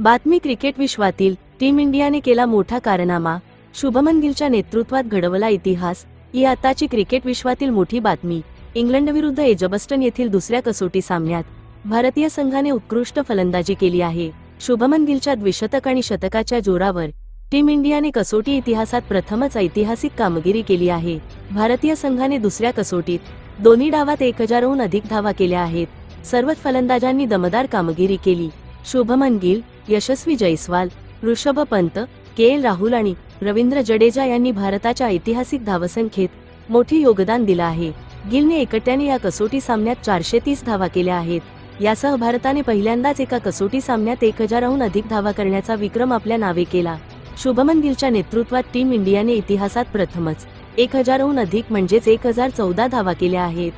बातमी क्रिकेट विश्वातील टीम इंडियाने केला मोठा कारनामा. शुभमन गिलच्या नेतृत्वात घडवला इतिहास ही आताची क्रिकेट विश्वातील मोठी बातमी. इंग्लंडविरुद्ध एजबस्टन येथील दुसऱ्या कसोटी सामन्यात भारतीय संघाने उत्कृष्ट फलंदाजी केली आहे. शुभमन गिलच्या द्विशतक आणि शतकाच्या जोरावर टीम इंडियाने कसोटी इतिहासात प्रथमच ऐतिहासिक कामगिरी केली आहे. भारतीय संघाने दुसऱ्या कसोटीत दोन्ही डावात एक हजारहून अधिक धावा केल्या आहेत. सर्वच फलंदाजांनी दमदार कामगिरी केली. शुभमन गिल यशस्वी जयस्वाल ऋषभ पंत के एल राहुल आणि रवींद्र जडेजा यांनी भारताच्या ऐतिहासिक धावसंख्येत मोठे योगदान दिलं आहे. गिलने एकट्याने या कसोटी सामन्यात चारशे तीस धावा केल्या आहेत. यासह भारताने पहिल्यांदाच एका कसोटी सामन्यात एक हजाराहून अधिक धावा करण्याचा विक्रम आपल्या नावे केला. शुभमन गिलच्या नेतृत्वात टीम इंडियाने इतिहासात प्रथमच एक हजारहून अधिक म्हणजेच एक हजार चौदा धावा केल्या आहेत.